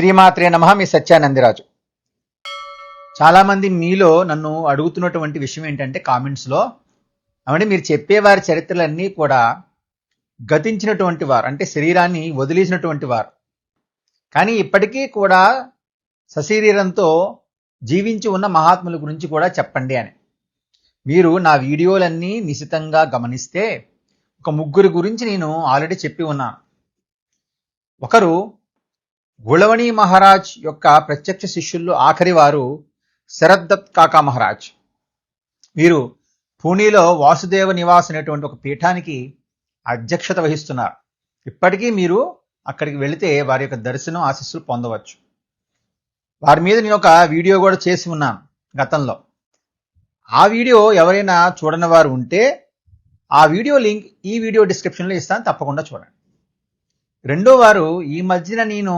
శ్రీమాత్రే నమ మీ సత్యానందిరాజు. చాలామంది మీలో నన్ను అడుగుతున్నటువంటి విషయం ఏంటంటే కామెంట్స్లో అవంటే మీరు చెప్పేవారి చరిత్రలన్నీ కూడా గతించినటువంటి వారు అంటే శరీరాన్ని వదిలేసినటువంటి వారు. కానీ ఇప్పటికీ కూడా సశరీరంతో జీవించి ఉన్న మహాత్ముల గురించి కూడా చెప్పండి అని. మీరు నా వీడియోలన్నీ నిశితంగా గమనిస్తే ఒక ముగ్గురు గురించి నేను ఆల్రెడీ చెప్పి ఉన్నాను. ఒకరు గుళవణి మహారాజ్ యొక్క ప్రత్యక్ష శిష్యుల్లో ఆఖరి వారు శరద్దత్ కాకా మహారాజ్. వీరు పూణేలో వాసుదేవ నివాస్ అనేటువంటి ఒక పీఠానికి అధ్యక్షత వహిస్తున్నారు. ఇప్పటికీ మీరు అక్కడికి వెళితే వారి యొక్క దర్శనం ఆశీస్సులు పొందవచ్చు. వారి మీద నేను ఒక వీడియో కూడా చేసి ఉన్నాను గతంలో. ఆ వీడియో ఎవరైనా చూడని వారు ఉంటే ఆ వీడియో లింక్ ఈ వీడియో డిస్క్రిప్షన్లో ఇస్తాను తప్పకుండా చూడండి. రెండో వారు ఈ మధ్యన నేను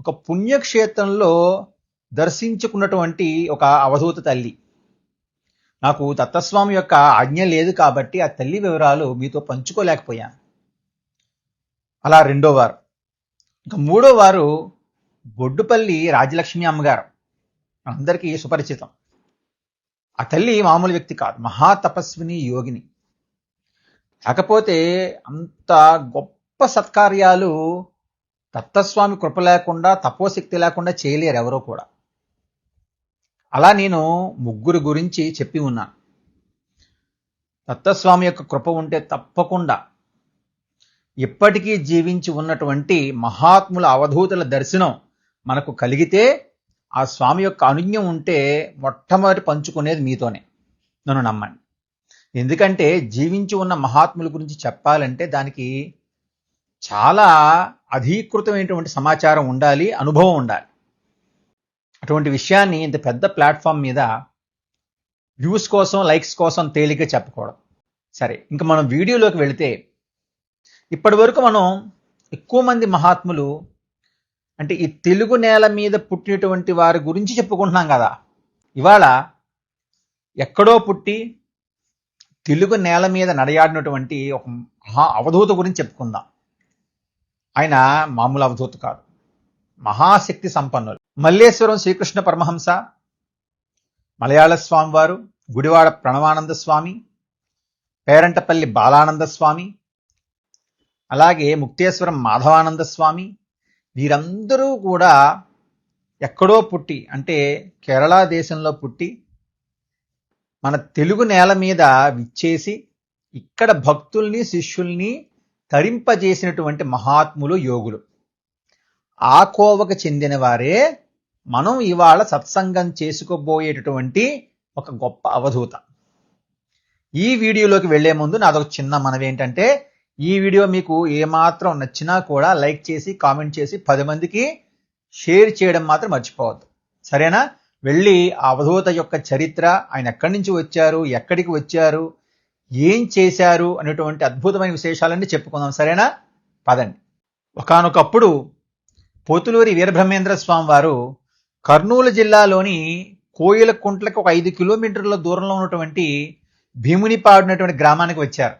ఒక పుణ్యక్షేత్రంలో దర్శించుకున్నటువంటి ఒక అవధూత తల్లి. నాకు దత్తస్వామి యొక్క ఆజ్ఞ లేదు కాబట్టి ఆ తల్లి వివరాలు మీతో పంచుకోలేకపోయాను. అలా రెండో వారు. ఇంకా మూడో వారు బొడ్డుపల్లి రాజలక్ష్మి అమ్మగారు. అందరికీ సుపరిచితం. ఆ తల్లి మామూలు వ్యక్తి కాదు మహాతపస్విని యోగిని. కాకపోతే అంత గొప్ప సత్కార్యాలు దత్తస్వామి కృప లేకుండా తపోశక్తి లేకుండా చేయలేరు ఎవరో కూడా. అలా నేను ముగ్గురు గురించి చెప్పి ఉన్నాను దత్తస్వామి యొక్క కృప ఉంటే తప్పకుండా ఇప్పటికీ జీవించి ఉన్నటువంటి మహాత్ముల అవధూతుల దర్శనం మనకు కలిగితే ఆ స్వామి యొక్క అనుజ్ఞం ఉంటే మొట్టమొదటి పంచుకునేది మీతోనే. నన్ను నమ్మండి. ఎందుకంటే జీవించి ఉన్న మహాత్ముల గురించి చెప్పాలంటే దానికి చాలా అధీకృతమైనటువంటి సమాచారం ఉండాలి అనుభవం ఉండాలి. అటువంటి విషయాన్ని ఇంత పెద్ద ప్లాట్ఫామ్ మీద వ్యూస్ కోసం లైక్స్ కోసం తేలిక చెప్పకూడదు. సరే ఇంకా మనం వీడియోలోకి వెళితే ఇప్పటి వరకు మనం ఎక్కువ మంది మహాత్ములు అంటే ఈ తెలుగు నేల మీద పుట్టినటువంటి వారి గురించి చెప్పుకుంటున్నాం కదా. ఇవాళ ఎక్కడో పుట్టి తెలుగు నేల మీద నడయాడినటువంటి ఒక మహా అవధూత గురించి చెప్పుకుందాం. ఆయన మామూలు అవధూత కాదు. మహాశక్తి సంపన్నులు. మల్లేశ్వరం శ్రీకృష్ణ పరమహంస మలయాళ స్వామివారు గుడివాడ ప్రణవానంద స్వామి పేరంటపల్లి బాలానంద స్వామి అలాగే ముక్తేశ్వరం మాధవానంద స్వామి వీరందరూ కూడా ఎక్కడో పుట్టి అంటే కేరళ దేశంలో పుట్టి మన తెలుగు నేల మీద విచ్చేసి ఇక్కడ భక్తుల్ని శిష్యుల్ని తరింపజేసినటువంటి మహాత్ములు యోగులు. ఆ కోవకు చెందిన వారే మనం ఇవాళ సత్సంగం చేసుకోబోయేటటువంటి ఒక గొప్ప అవధూత. ఈ వీడియోలోకి వెళ్ళే ముందు నాదొక చిన్న మనవి ఏంటంటే ఈ వీడియో మీకు ఏమాత్రం నచ్చినా కూడా లైక్ చేసి కామెంట్ చేసి పది మందికి షేర్ చేయడం మాత్రం మర్చిపోవద్దు. సరేనా? వెళ్ళి ఆ అవధూత యొక్క చరిత్ర ఆయన ఎక్కడి నుంచి వచ్చారు ఎక్కడికి వచ్చారు ఏం చేశారు అనేటువంటి అద్భుతమైన విశేషాలన్నీ చెప్పుకుందాం. సరేనా? పదండి. ఒకానొకప్పుడు పోతులూరి వీరబ్రహ్మేంద్ర స్వామి వారు కర్నూలు జిల్లాలోని కోయిలకుంట్లకు ఒక ఐదు కిలోమీటర్ల దూరంలో ఉన్నటువంటి భీమునిపాడునటువంటి గ్రామానికి వచ్చారు.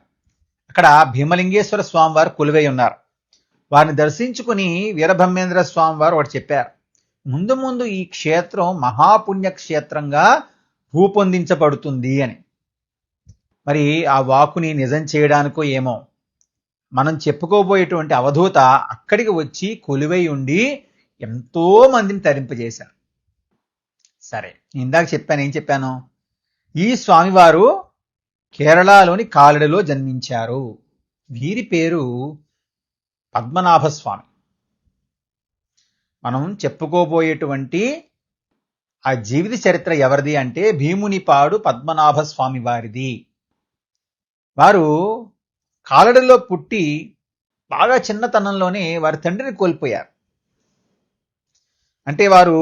అక్కడ భీమలింగేశ్వర స్వామి వారు కొలువై ఉన్నారు. వారిని దర్శించుకుని వీరబ్రహ్మేంద్ర స్వామి వారు ఒకటి చెప్పారు. ముందు ముందు ఈ క్షేత్రం మహాపుణ్య క్షేత్రంగా రూపొందించబడుతుంది అని. మరి ఆ వాకుని నిజం చేయడానికో ఏమో. మనం చెప్పుకోబోయేటువంటి అవధూత అక్కడికి వచ్చి కొలువై ఉండి ఎంతో మందిని తరింపజేశారు సరే ఇందాక చెప్పాను ఏం చెప్పాను? ఈ స్వామివారు కేరళలోని కాలడిలో జన్మించారు. వీరి పేరు పద్మనాభస్వామి. మనం చెప్పుకోబోయేటువంటి ఆ జీవిత చరిత్ర ఎవరిది అంటే భీమునిపాడు పద్మనాభ స్వామి వారిది. వారు కాలడలో పుట్టి బాగా చిన్నతనంలోనే వారి తండ్రిని కోల్పోయారు. అంటే వారు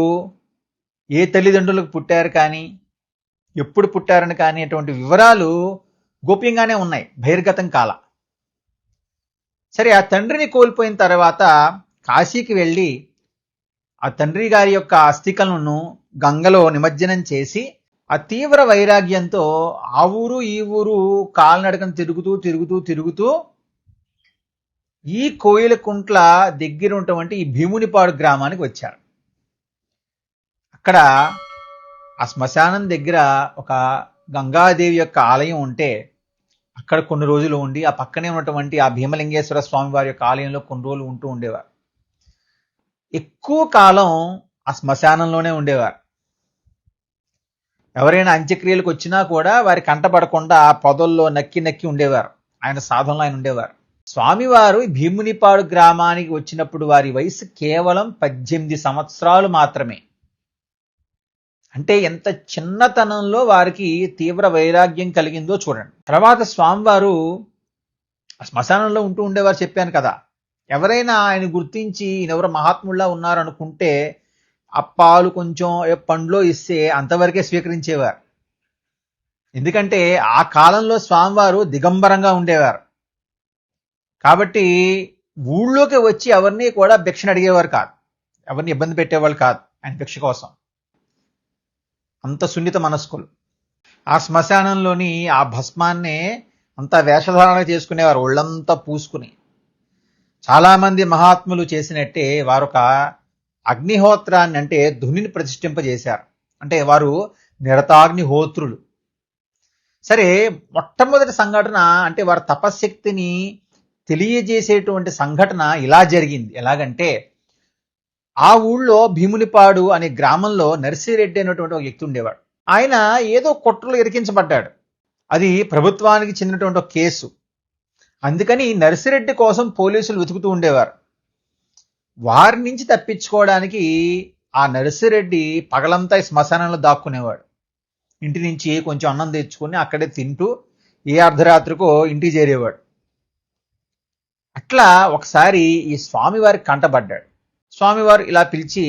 ఏ తల్లిదండ్రులకు పుట్టారు కానీ ఎప్పుడు పుట్టారని కానీ అటువంటి వివరాలు గోప్యంగానే ఉన్నాయి బహిర్గతం కాల. సరే ఆ తండ్రిని కోల్పోయిన తర్వాత కాశీకి వెళ్ళి ఆ తండ్రి గారి యొక్క అస్థికలను గంగలో నిమజ్జనం చేసి ఆ తీవ్ర వైరాగ్యంతో ఆ ఊరు ఈ ఊరు కాలినడకను తిరుగుతూ తిరుగుతూ తిరుగుతూ ఈ కోయిలకుంట్ల దగ్గర ఉన్నటువంటి ఈ భీమునిపాడు గ్రామానికి వచ్చారు. అక్కడ ఆ శ్మశానం దగ్గర ఒక గంగాదేవి యొక్క ఆలయం ఉంటే అక్కడ కొన్ని రోజులు ఉండి ఆ పక్కనే ఉన్నటువంటి ఆ భీమలింగేశ్వర స్వామి వారి యొక్క ఆలయంలో కొన్ని రోజులు ఉంటూ ఉండేవారు. ఎక్కువ కాలం ఆ శ్మశానంలోనే ఉండేవారు. ఎవరైనా అంత్యక్రియలకు వచ్చినా కూడా వారి కంటపడకుండా ఆ పొదల్లో నక్కి నక్కి ఉండేవారు. ఆయన సాధనలో ఆయన ఉండేవారు. స్వామివారు భీమునిపాడు గ్రామానికి వచ్చినప్పుడు వారి వయసు కేవలం పద్దెనిమిది సంవత్సరాలు మాత్రమే. అంటే ఎంత చిన్నతనంలో వారికి తీవ్ర వైరాగ్యం కలిగిందో చూడండి. తర్వాత స్వామివారు శ్మశానంలో ఉంటూ ఉండేవారు చెప్పాను కదా. ఎవరైనా ఆయన గుర్తించి ఈయనెవరు మహాత్ముల్లా ఉన్నారనుకుంటే అప్పాలు కొంచెం పండ్లో ఇస్తే అంతవరకే స్వీకరించేవారు. ఎందుకంటే ఆ కాలంలో స్వామివారు దిగంబరంగా ఉండేవారు. కాబట్టి ఊళ్ళోకి వచ్చి ఎవరిని కూడా భిక్షను అడిగేవారు కాదు. ఎవరిని ఇబ్బంది పెట్టేవాళ్ళు కాదు ఆయన భిక్ష కోసం. అంత సున్నిత మనస్కులు. ఆ శ్మశానంలోని ఆ భస్మాన్నే అంత వేషధారణ చేసుకునేవారు ఒళ్ళంతా పూసుకుని. చాలామంది మహాత్ములు చేసినట్టే వారొక అగ్నిహోత్రాన్ని అంటే ధునిని ప్రతిష్ఠింపజేశారు. అంటే వారు నిరతాగ్నిహోత్రులు. సరే మొట్టమొదటి సంఘటన అంటే వారి తపశ్శక్తిని తెలియజేసేటువంటి సంఘటన ఇలా జరిగింది. ఎలాగంటే ఆ ఊళ్ళో భీమునిపాడు అనే గ్రామంలో నర్సిరెడ్డి అనేటువంటి ఒక వ్యక్తి ఉండేవాడు. ఆయన ఏదో కుట్రలు ఇరికించబడ్డాడు. అది ప్రభుత్వానికి చెందినటువంటి ఒక కేసు. అందుకని నర్సిరెడ్డి కోసం పోలీసులు వెతుకుతూ ఉండేవారు. వారి నుంచి తప్పించుకోవడానికి ఆ నర్సిరెడ్డి పగలంతా ఈ శ్మశానంలో దాక్కునేవాడు. ఇంటి నుంచి కొంచెం అన్నం తెచ్చుకొని అక్కడే తింటూ ఏ అర్ధరాత్రికో ఇంటికి చేరేవాడు. అట్లా ఒకసారి ఈ స్వామివారి కంటపడ్డాడు. స్వామివారు ఇలా పిలిచి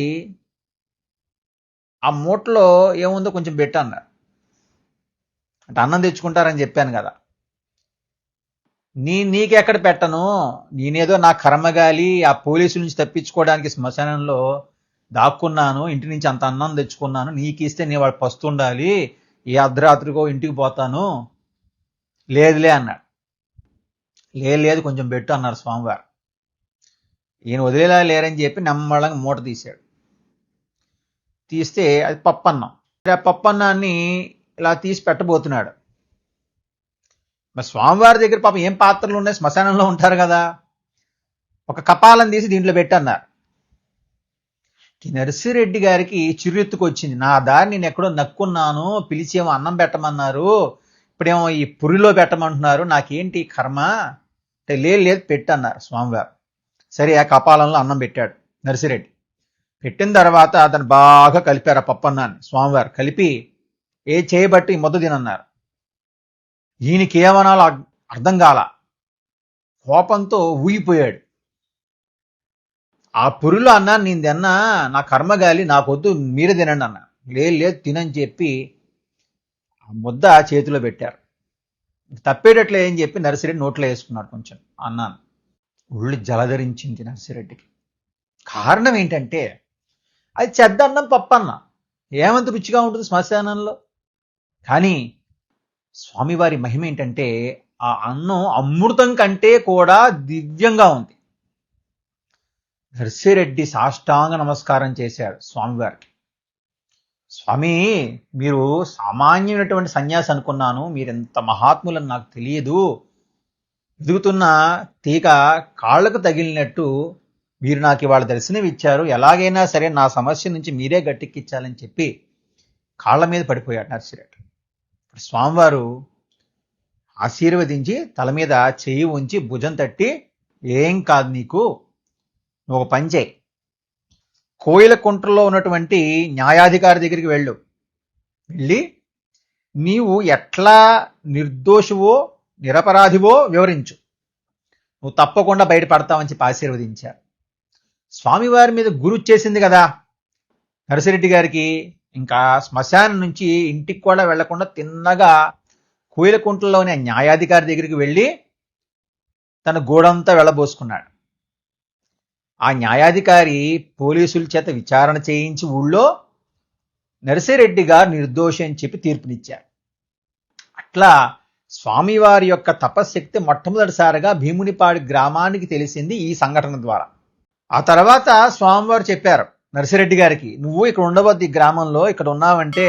ఆ మూటలో ఏముందో కొంచెం పెట్టు అన్నారు. అంటే అన్నం తెచ్చుకుంటారని చెప్పాను కదా. నీ నీకెక్కడ పెట్టను? నేనేదో నా కర్మగాలి ఆ పోలీసుల నుంచి తప్పించుకోవడానికి శ్మశానంలో దాక్కున్నాను ఇంటి నుంచి అంత అన్నం తెచ్చుకున్నాను నీకు ఇస్తే నీ వాడు పస్తుండాలి ఏ అర్ధరాత్రికో ఇంటికి పోతాను. లేదులే అన్నాడు. లేదు లేదు కొంచెం పెట్టు అన్నారు స్వామివారు. ఈయన వదిలేలా లేరని చెప్పి నమ్మడంగా మూట తీశాడు. తీస్తే అది పప్పన్నం. ఆ పప్పన్నాన్ని ఇలా తీసి పెట్టబోతున్నాడు. మరి స్వామివారి దగ్గర పాపం ఏం పాత్రలు ఉన్నాయి? శ్మశానంలో ఉంటారు కదా. ఒక కపాలం తీసి దీంట్లో పెట్టన్నారు. నర్సిరెడ్డి గారికి చిరుెత్తుకు వచ్చింది నా దారి నేను ఎక్కడో నక్కున్నాను పిలిచేమో అన్నం పెట్టమన్నారు ఇప్పుడేమో ఈ పురిలో పెట్టమంటున్నారు నాకేంటి కర్మ? అంటే లేదు లేదు పెట్టన్నారు స్వామివారు. సరే ఆ కపాలంలో అన్నం పెట్టాడు నర్సిరెడ్డి. పెట్టిన తర్వాత అతను బాగా కలిపారు ఆ పప్పన్నాన్ని స్వామివారు. కలిపి ఏ చేయబట్టి ఈ ముద్ద తినన్నారు ఈయనకి ఏమనాలో అర్థం కాల. కోపంతో ఊగిపోయాడు. ఆ పురిలో అన్నా నేను తిన్నా నా కర్మగాలి నాకొద్దు మీరే తినండి అన్న. లేదు లేదు తినని చెప్పి ఆ ముద్ద చేతిలో పెట్టారు. తప్పేటట్లే అని చెప్పి నర్సిరెడ్డి నోట్లో వేసుకున్నాడు కొంచెం అన్నాను. ఒళ్ళు జలధరించింది నర్సిరెడ్డికి. కారణం ఏంటంటే అది చెద్దన్నం అన్నం పప్పన్న. ఏమంత రుచిగా ఉంటుంది శ్మశానంలో? కానీ స్వామివారి మహిమ ఏంటంటే ఆ అన్నం అమృతం కంటే కూడా దివ్యంగా ఉంది. నర్సిరెడ్డి సాష్టాంగ నమస్కారం చేశాడు స్వామివారికి. స్వామి మీరు సామాన్యమైనటువంటి సన్యాసి అనుకున్నాను మీరెంత మహాత్ములని నాకు తెలియదు. ఎదుగుతున్న తీగ కాళ్ళకు తగిలినట్టు మీరు నాకు ఇవాళ దర్శనం ఇచ్చారు ఎలాగైనా సరే నా సమస్య నుంచి మీరే గట్టెక్కించాలని చెప్పి కాళ్ళ మీద పడిపోయాడు నర్సిరెడ్డి. స్వామివారు ఆశీర్వదించి తల మీద చెయ్యి ఉంచి భుజం తట్టి ఏం కాదు నీకు నువ్వు ఒక పని చేయి. కోయిల కుంట్రలో ఉన్నటువంటి న్యాయాధికారి దగ్గరికి వెళ్ళు. వెళ్ళి నీవు ఎట్లా నిర్దోషివో నిరపరాధివో వివరించు. నువ్వు తప్పకుండా బయటపడతావని చెప్పి ఆశీర్వదించారు. స్వామివారి మీద గురు చేసింది కదా. నరసిరెడ్డి గారికి ఇంకా శ్మశానం నుంచి ఇంటికి కూడా వెళ్ళకుండా తిన్నగా కోయిలకుంట్లలోని న్యాయాధికారి దగ్గరికి వెళ్ళి తన గూడంతా వెళ్ళబోసుకున్నాడు. ఆ న్యాయాధికారి పోలీసుల చేత విచారణ చేయించి ఊళ్ళో నరసిరెడ్డి గారు నిర్దోషి అని చెప్పి తీర్పునిచ్చారు. అట్లా స్వామివారి యొక్క తపశ్శక్తి మొట్టమొదటిసారిగా భీమునిపాడి గ్రామానికి తెలిసింది ఈ సంఘటన ద్వారా. ఆ తర్వాత స్వామివారు చెప్పారు నర్సిరెడ్డి గారికి నువ్వు ఇక్కడ ఉండవద్దు ఈ గ్రామంలో ఇక్కడ ఉన్నావంటే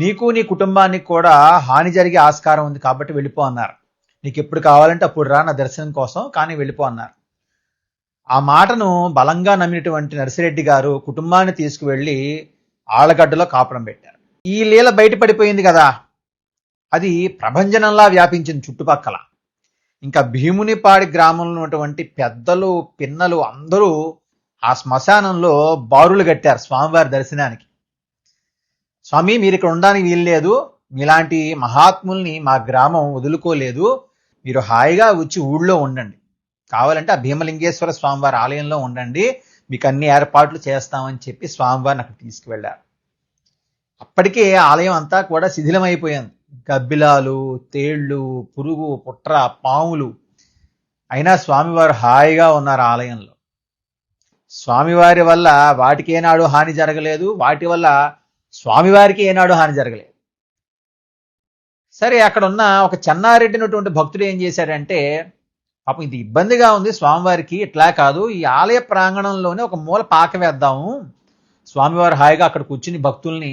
నీకు నీ కుటుంబానికి కూడా హాని జరిగే ఆస్కారం ఉంది కాబట్టి వెళ్ళిపో అన్నారు. నీకు ఎప్పుడు కావాలంటే అప్పుడు రా నా దర్శనం కోసం కానీ వెళ్ళిపో అన్నారు. ఆ మాటను బలంగా నమ్మినటువంటి నర్సిరెడ్డి గారు కుటుంబాన్ని తీసుకువెళ్ళి ఆళ్ళగడ్డలో కాపురం పెట్టారు. ఈ లీల బయటపడిపోయింది కదా అది ప్రభంజనంలా వ్యాపించింది చుట్టుపక్కల. ఇంకా భీమునిపాడి గ్రామంలో ఉన్నటువంటి పెద్దలు పిన్నలు అందరూ ఆ శ్మశానంలో బారులు కట్టారు స్వామివారి దర్శనానికి. స్వామి మీరు ఇక్కడ ఉండడానికి వీల్లేదు. మీలాంటి మహాత్ముల్ని మా గ్రామం వదులుకోలేదు. మీరు హాయిగా వచ్చి ఊళ్ళో ఉండండి. కావాలంటే ఆ భీమలింగేశ్వర స్వామివారి ఆలయంలో ఉండండి. మీకు అన్ని ఏర్పాట్లు చేస్తామని చెప్పి స్వామివారిని అక్కడ తీసుకువెళ్ళారు. అప్పటికే ఆలయం అంతా కూడా శిథిలమైపోయింది. గబ్బిలాలు తేళ్ళు పురుగు పుట్ర పాములు. అయినా స్వామివారు హాయిగా ఉన్నారు ఆలయంలో. స్వామివారి వల్ల వాటికి ఏనాడు హాని జరగలేదు వాటి వల్ల స్వామివారికి ఏనాడు హాని జరగలేదు. సరే అక్కడ ఉన్న ఒక చెన్నారెడ్డినటువంటి భక్తుడు ఏం చేశాడంటే పాపం ఇది ఇబ్బందిగా ఉంది స్వామివారికి ఇట్లా కాదు ఈ ఆలయ ప్రాంగణంలోనే ఒక మూల పాక వేద్దాము. స్వామివారు హాయిగా అక్కడ కూర్చుని భక్తుల్ని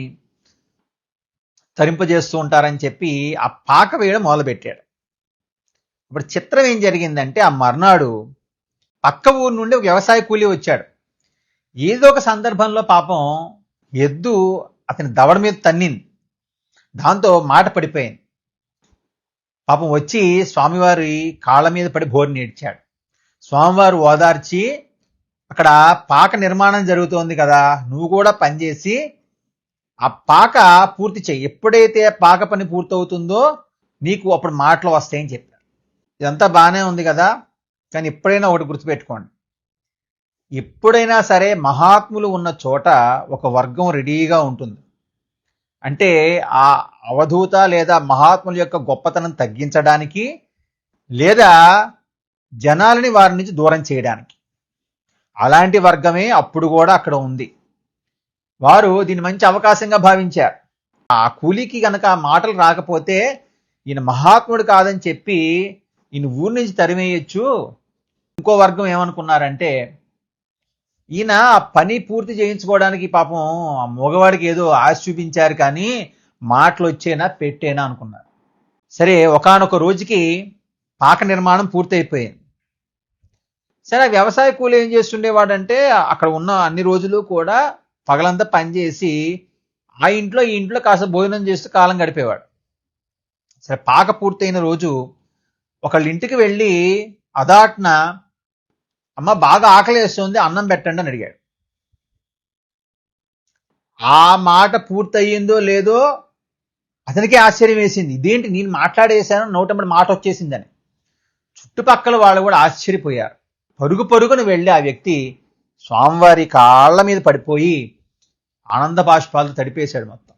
తరింపజేస్తూ ఉంటారని చెప్పి ఆ పాక వేయడం మొదలుపెట్టాడు. ఇప్పుడు చిత్రం ఏం జరిగిందంటే ఆ మర్నాడు పక్క ఊరు నుండి ఒక వ్యవసాయ కూలీ వచ్చాడు. ఏదో ఒక సందర్భంలో పాపం ఎద్దు అతని దవడ మీద తన్నింది. దాంతో మాట పడిపోయింది. పాపం వచ్చి స్వామివారి కాళ్ళ మీద పడి బోరు నేడ్చాడు స్వామివారు ఓదార్చి అక్కడ పాక నిర్మాణం జరుగుతోంది కదా నువ్వు కూడా పనిచేసి ఆ పాక పూర్తి చేయి. ఎప్పుడైతే పాక పని పూర్తవుతుందో నీకు అప్పుడు మాటలు వస్తాయని చెప్పారు. ఇదంతా బాగానే ఉంది కదా. కానీ ఎప్పుడైనా ఒకటి గుర్తుపెట్టుకోండి. ఎప్పుడైనా సరే మహాత్ములు ఉన్న చోట ఒక వర్గం రెడీగా ఉంటుంది. అంటే ఆ అవధూత లేదా మహాత్ముల యొక్క గొప్పతనం తగ్గించడానికి లేదా జనాలని వారి నుంచి దూరం చేయడానికి. అలాంటి వర్గమే అప్పుడు కూడా అక్కడ ఉంది. వారు దీన్ని మంచి అవకాశంగా భావించారు. ఆ కూలీకి గనక మాటలు రాకపోతే ఈయన మహాత్ముడు కాదని చెప్పి ఈయన ఊరి నుంచి తరిమేయచ్చు. ఇంకో వర్గం ఏమనుకున్నారంటే ఈయన ఆ పని పూర్తి చేయించుకోవడానికి పాపం ఆ మగవాడికి ఏదో ఆశ చూపించారు కానీ మాటలు వచ్చేనా పెట్టేనా అనుకున్నారు. సరే ఒకనొక రోజుకి పాక నిర్మాణం పూర్తయిపోయింది. సరే ఆ వ్యవసాయ కూలి ఏం చేస్తుండేవాడంటే అక్కడ ఉన్న అన్ని రోజులు కూడా పగలంతా పనిచేసి ఆ ఇంట్లో ఈ ఇంట్లో కాస్త భోజనం చేస్తూ కాలం గడిపేవాడు. సరే పాక పూర్తయిన రోజు ఒకళ్ళ ఇంటికి వెళ్ళి అదాట్న అమ్మ బాగా ఆకలేస్తుంది అన్నం పెట్టండి అని అడిగాడు. ఆ మాట పూర్తయిందో లేదో అతనికి ఆశ్చర్యం వేసింది. ఇదేంటి నేను మాట్లాడేశాను నోటమ్మడి మాట వచ్చేసిందని. చుట్టుపక్కల వాళ్ళు కూడా ఆశ్చర్యపోయారు. పరుగు పరుగును వెళ్ళి ఆ వ్యక్తి స్వామివారి కాళ్ళ మీద పడిపోయి ఆనంద బాష్పాలు తడిపేశాడు మొత్తం.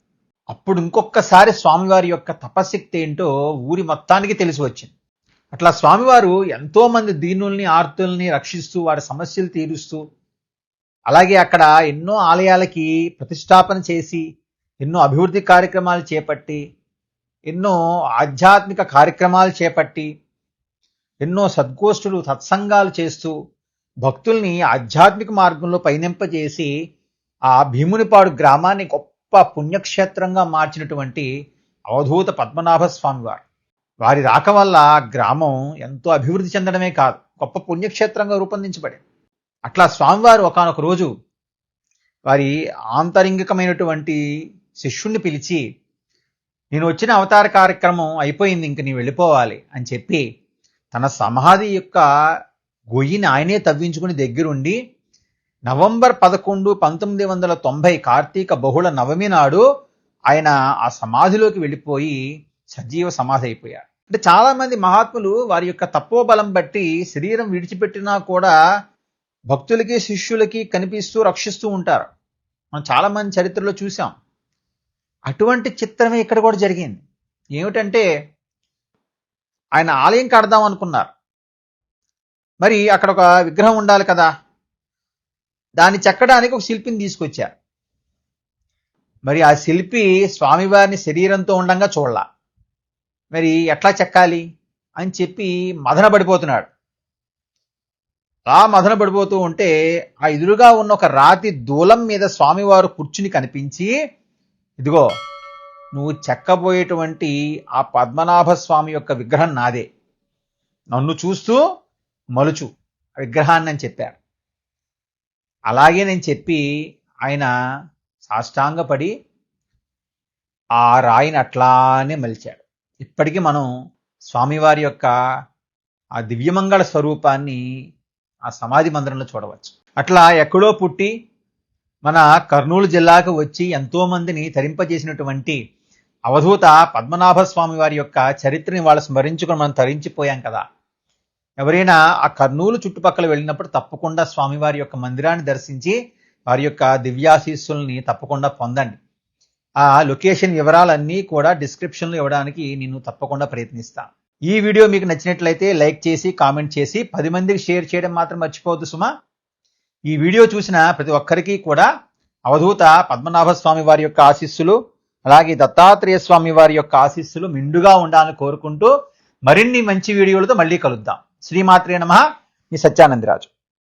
అప్పుడు ఇంకొకసారి స్వామివారి యొక్క తపశక్తి ఏంటో ఊరి మొత్తానికి తెలిసి వచ్చింది. అట్లా స్వామివారు ఎంతోమంది దీనుల్ని ఆర్తుల్ని రక్షిస్తూ వారి సమస్యలు తీరుస్తూ అలాగే అక్కడ ఎన్నో ఆలయాలకి ప్రతిష్టాపన చేసి ఎన్నో అభివృద్ధి కార్యక్రమాలు చేపట్టి ఎన్నో ఆధ్యాత్మిక కార్యక్రమాలు చేపట్టి ఎన్నో సద్గోష్ఠులు సత్సంగాలు చేస్తూ భక్తుల్ని ఆధ్యాత్మిక మార్గంలో పయనింపజేసి ఆ భీమునిపాడు గ్రామాన్ని గొప్ప పుణ్యక్షేత్రంగా మార్చినటువంటి అవధూత పద్మనాభ స్వామివారు వారి రాక వల్ల గ్రామం ఎంతో అభివృద్ధి చెందడమే కాదు గొప్ప పుణ్యక్షేత్రంగా రూపొందించబడింది. అట్లా స్వామివారు ఒకనొక రోజు వారి ఆంతరింగికమైనటువంటి శిష్యుణ్ణి పిలిచి నేను వచ్చిన అవతార కార్యక్రమం అయిపోయింది ఇంక నీ వెళ్ళిపోవాలి అని చెప్పి తన సమాధి యొక్క గొయ్యిని ఆయనే తవ్వించుకుని దగ్గరుండి నవంబర్ పదకొండు పంతొమ్మిది వందల తొంభై కార్తీక బహుళ నవమి నాడు ఆయన ఆ సమాధిలోకి వెళ్ళిపోయి సజీవ సమాధి అయిపోయారు. అంటే చాలా మంది మహాత్ములు వారి యొక్క తపోబలం బట్టి శరీరం విడిచిపెట్టినా కూడా భక్తులకి శిష్యులకి కనిపిస్తూ రక్షిస్తూ ఉంటారు. మనం చాలా మంది చరిత్రలో చూసాం అటువంటి చిత్రమే ఇక్కడ కూడా జరిగింది. ఏమిటంటే ఆయన ఆలయం కడదాం అనుకున్నారు. మరి అక్కడ ఒక విగ్రహం ఉండాలి కదా. దాన్ని చెక్కడానికి ఒక శిల్పిని తీసుకొచ్చారు. మరి ఆ శిల్పి స్వామివారిని శరీరంతో ఉండగా చూడాల. మరి ఎట్లా చెక్కాలి అని చెప్పి మదన పడిపోతున్నాడు. అలా మదన పడిపోతూ ఉంటే ఆ ఎదురుగా ఉన్న ఒక రాతి దూలం మీద స్వామివారు కూర్చుని కనిపించి ఇదిగో నువ్వు చెక్కబోయేటువంటి ఆ పద్మనాభ స్వామి యొక్క విగ్రహం నాదే. నన్ను చూస్తూ మలుచు ఆ విగ్రహాన్ని అని చెప్పారు. అలాగే నేను చెప్పి ఆయన సాష్టాంగపడి ఆ రాయిని అట్లానే మలిచాడు. ఇప్పటికీ మనం స్వామివారి యొక్క ఆ దివ్యమంగళ స్వరూపాన్ని ఆ సమాధి మందిరంలో చూడవచ్చు. అట్లా ఎక్కడో పుట్టి మన కర్నూలు జిల్లాకు వచ్చి ఎంతో మందిని తరింపజేసినటువంటి అవధూత పద్మనాభ స్వామి వారి యొక్క చరిత్రని వాళ్ళు స్మరించుకొని మనం తరించిపోయాం కదా. ఎవరైనా ఆ కర్నూలు చుట్టుపక్కల వెళ్ళినప్పుడు తప్పకుండా స్వామివారి యొక్క మందిరాన్ని దర్శించి వారి యొక్క దివ్యాశీస్సుల్ని తప్పకుండా పొందండి. ఆ లొకేషన్ వివరాలన్నీ కూడా డిస్క్రిప్షన్లో ఇవ్వడానికి నేను తప్పకుండా ప్రయత్నిస్తాను ఈ వీడియో మీకు నచ్చినట్లయితే లైక్ చేసి కామెంట్ చేసి పది మందికి షేర్ చేయడం మాత్రం మర్చిపోవద్దు సుమా. ఈ వీడియో చూసిన ప్రతి ఒక్కరికి కూడా అవధూత పద్మనాభ స్వామి వారి యొక్క ఆశీస్సులు అలాగే దత్తాత్రేయ స్వామి వారి యొక్క ఆశీస్సులు మిండుగా ఉండాలని కోరుకుంటూ మరిన్ని మంచి వీడియోలతో మళ్ళీ కలుద్దాం. శ్రీమాత్రే నమ. మీ సత్యానందరాజు.